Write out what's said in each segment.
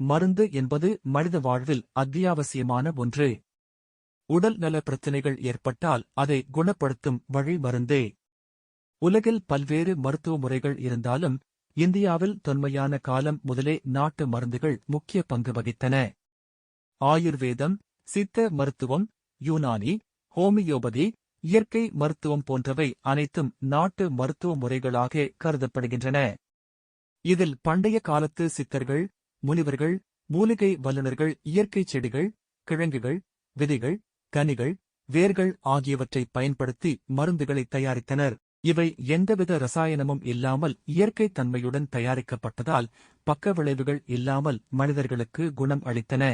மருந்து என்பது மனித வாழ்வில் அத்தியாவசியமான ஒன்று. உடல் நல பிரச்சினைகள் ஏற்பட்டால் அதை குணப்படுத்தும் வழி மருந்தே. உலகில் பல்வேறு மருத்துவ முறைகள் இருந்தாலும் இந்தியாவில் தொன்மையான காலம் முதலே நாட்டு மருந்துகள் முக்கிய பங்கு வகித்தன. ஆயுர்வேதம் சித்த மருத்துவம் யூனானி ஹோமியோபதி இயற்கை மருத்துவம் போன்றவை அனைத்தும் நாட்டு மருத்துவ முறைகளாக கருதப்படுகின்றன. இதில் பண்டைய காலத்து சித்தர்கள் முனிவர்கள் மூலிகை வல்லுநர்கள் இயற்கை செடிகள் கிழங்குகள் விதைகள் கனிகள் வேர்கள் ஆகியவற்றை பயன்படுத்தி மருந்துகளை தயாரித்தனர். இவை எந்தவித ரசாயனமும் இல்லாமல் இயற்கை தன்மையுடன் தயாரிக்கப்பட்டதால் பக்க விளைவுகள் இல்லாமல் மனிதர்களுக்கு குணம் அளித்தன.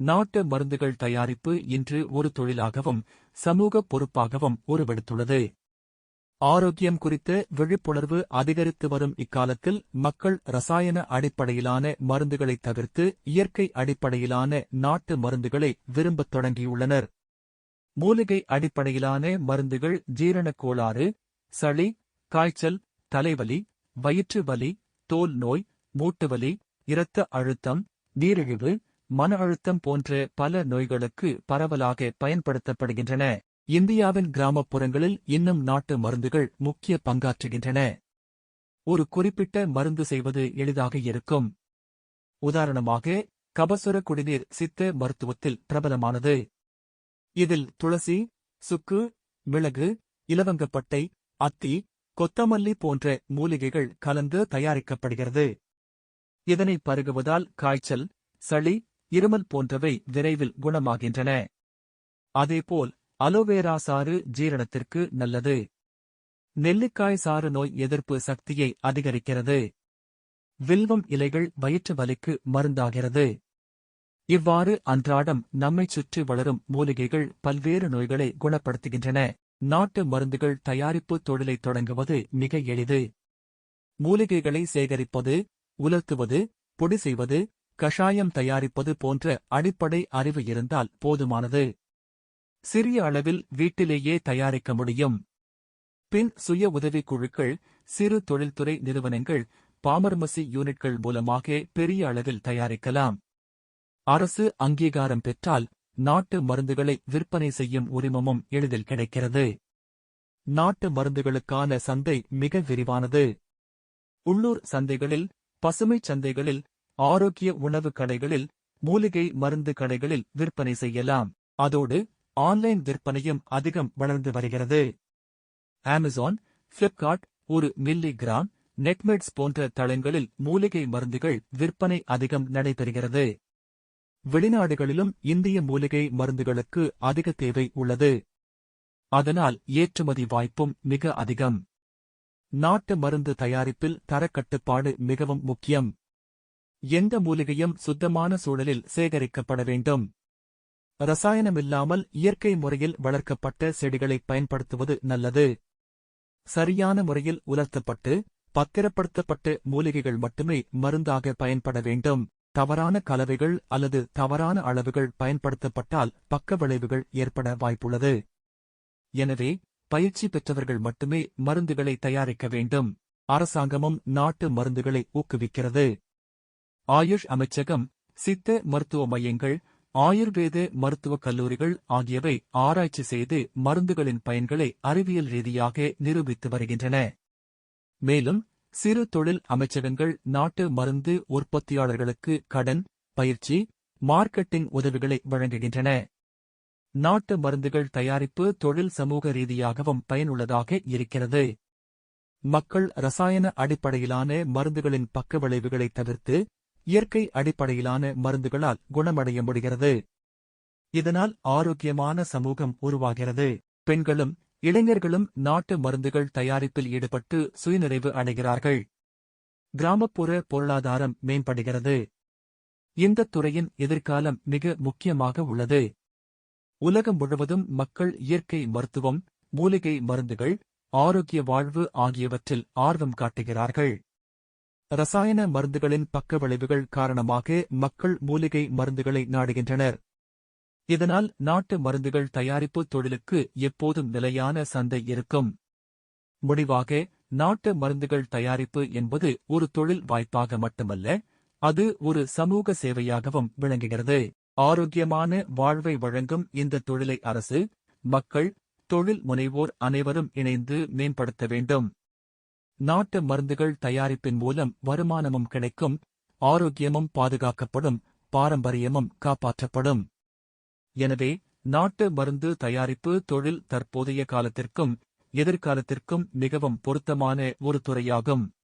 நாட்டு மருந்துகள் தயாரிப்பு இன்று ஒரு தொழிலாகவும் சமூக பொறுப்பாகவும் உருவெடுத்துள்ளது. ஆரோக்கியம் குறித்த விழிப்புணர்வு அதிகரித்து வரும் இக்காலத்தில் மக்கள் ரசாயன அடிப்படையிலான மருந்துகளை தவிர்த்து இயற்கை அடிப்படையிலான நாட்டு மருந்துகளை விரும்பத் தொடங்கியுள்ளனர். மூலிகை அடிப்படையிலான மருந்துகள் ஜீரணக் கோளாறு சளி காய்ச்சல் தலைவலி வயிற்று வலி தோல் நோய் மூட்டுவலி இரத்த அழுத்தம் நீரிழிவு மன அழுத்தம் போன்ற பல நோய்களுக்கு பரவலாக பயன்படுத்தப்படுகின்றன. இந்தியாவின் கிராமப்புறங்களில் இன்னும் நாட்டு மருந்துகள் முக்கிய பங்காற்றுகின்றன. ஒரு குறிப்பிட்ட மருந்து செய்வது எளிதாக இருக்கும். உதாரணமாக கபசுர குடிநீர் சித்த மருத்துவத்தில் பிரபலமானது. இதில் துளசி சுக்கு மிளகு இலவங்கப்பட்டை அத்தி கொத்தமல்லி போன்ற மூலிகைகள் கலந்து தயாரிக்கப்படுகிறது. இதனை பருகுவதால் காய்ச்சல் சளி இருமல் போன்றவை விரைவில் குணமாகின்றன. அதேபோல் அலோவேரா சாறு ஜீரணத்திற்கு நல்லது. நெல்லிக்காய் சாறு நோய் எதிர்ப்பு சக்தியை அதிகரிக்கிறது. வில்வம் இலைகள் வயிற்று வலிக்கு மருந்தாகிறது. இவ்வாறு அன்றாடம் நம்மைச் சுற்றி வளரும் மூலிகைகள் பல்வேறு நோய்களை குணப்படுத்துகின்றன. நாட்டு மருந்துகள் தயாரிப்பு தொழிலை தொடங்குவது மிக எளிது. மூலிகைகளை சேகரிப்பது உலர்த்துவது பொடி செய்வது கஷாயம் தயாரிப்பது போன்ற அடிப்படை அறிவு இருந்தால் போதுமானது. சிறிய அளவில் வீட்டிலேயே தயாரிக்க முடியும். பின் சுய உதவிக் குழுக்கள் சிறு தொழில்துறை நிறுவனங்கள் பாமர்மசி யூனிட்கள் மூலமாக பெரிய அளவில் தயாரிக்கலாம். அரசு அங்கீகாரம் பெற்றால் நாட்டு மருந்துகளை விற்பனை செய்யும் உரிமமும் எளிதில் கிடைக்கிறது. நாட்டு மருந்துகளுக்கான சந்தை மிக விரிவானது. உள்ளூர் சந்தைகளில் பசுமைச் சந்தைகளில் ஆரோக்கிய உணவு கடைகளில் மூலிகை மருந்து கடைகளில் விற்பனை செய்யலாம். அதோடு ஆன்லைன் விற்பனையும் அதிகம் வளர்ந்து வருகிறது. அமேசான் பிளிப்கார்ட் ஒரு மில்லி கிராம் நெட்மெட்ஸ் போன்ற தளங்களில் மூலிகை மருந்துகள் விற்பனை அதிகம் நடைபெறுகிறது. வெளிநாடுகளிலும் இந்திய மூலிகை மருந்துகளுக்கு அதிக தேவை உள்ளது. அதனால் ஏற்றுமதி வாய்ப்பும் மிக அதிகம். நாட்டு மருந்து தயாரிப்பில் தரக்கட்டுப்பாடு மிகவும் முக்கியம். எந்த மூலிகையும் சுத்தமான சூழலில் சேகரிக்கப்பட வேண்டும். ரசாயனமில்லாமல் இயற்கை முறையில் வளர்க்கப்பட்ட செடிகளை பயன்படுத்துவது நல்லது. சரியான முறையில் உலர்த்தப்பட்டு பத்திரப்படுத்தப்பட்ட மூலிகைகள் மட்டுமே மருந்தாக பயன்பட வேண்டும். தவறான கலவைகள் அல்லது தவறான அளவுகள் பயன்படுத்தப்பட்டால் பக்க விளைவுகள் ஏற்பட வாய்ப்புள்ளது. எனவே பயிற்சி பெற்றவர்கள் மட்டுமே மருந்துகளை தயாரிக்க வேண்டும். அரசாங்கமும் நாட்டு மருந்துகளை ஊக்குவிக்கிறது. ஆயுஷ் அமைச்சகம் சித்த மருத்துவ மையங்கள் ஆயுர்வேத மருத்துவக் கல்லூரிகள் ஆகியவை ஆராய்ச்சி செய்து மருந்துகளின் பயன்களை அறிவியல் ரீதியாக நிரூபித்து வருகின்றன. மேலும் சிறு தொழில் அமைச்சகங்கள் நாட்டு மருந்து உற்பத்தியாளர்களுக்கு கடன் பயிற்சி மார்க்கெட்டிங் உதவிகளை வழங்குகின்றன. நாட்டு மருந்துகள் தயாரிப்பு தொழில் சமூக ரீதியாகவும் பயனுள்ளதாக இருக்கிறது. மக்கள் ரசாயன அடிப்படையிலான மருந்துகளின் பக்க விளைவுகளை தவிர்த்து இயற்கை அடிப்படையிலான மருந்துகளால் குணமடைய முடிகிறது இதனால் ஆரோக்கியமான சமூகம் உருவாகிறது. பெண்களும் இளைஞர்களும் நாட்டு மருந்துகள் தயாரிப்பில் ஈடுபட்டு சுயநிறைவு அடைகிறார்கள். கிராமப்புற பொருளாதாரம் மேம்படுகிறது. இந்த துறையின் எதிர்காலம் மிக முக்கியமாக உள்ளது. உலகம் முழுவதும் மக்கள் இயற்கை மருத்துவம் மூலிகை மருந்துகள் ஆரோக்கிய வாழ்வு ஆகியவற்றில் ஆர்வம் காட்டுகிறார்கள். ரசாயன மருந்துகளின் பக்க விளைவுகள் காரணமாக மக்கள் மூலிகை மருந்துகளை நாடுகின்றனர். இதனால் நாட்டு மருந்துகள் தயாரிப்பு தொழிலுக்கு எப்போதும் நிலையான சந்தை இருக்கும். முடிவாக நாட்டு மருந்துகள் தயாரிப்பு என்பது ஒரு தொழில் வாய்ப்பாக மட்டுமல்ல அது ஒரு சமூக சேவையாகவும் விளங்குகிறது. ஆரோக்கியமான வாழ்வை வழங்கும் இந்த தொழிலை அரசு மக்கள் தொழில் முனைவோர் அனைவரும் இணைந்து மேம்படுத்த வேண்டும். நாட்டு மருந்துகள் தயாரிப்பின் மூலம் வருமானமும் கிடைக்கும் ஆரோக்கியமும் பாதுகாக்கப்படும் பாரம்பரியமும் காப்பாற்றப்படும். எனவே நாட்டு மருந்து தயாரிப்பு தொழில் தற்போதைய காலத்திற்கும் எதிர்காலத்திற்கும் மிகவும் பொருத்தமான ஒரு துறையாகும்.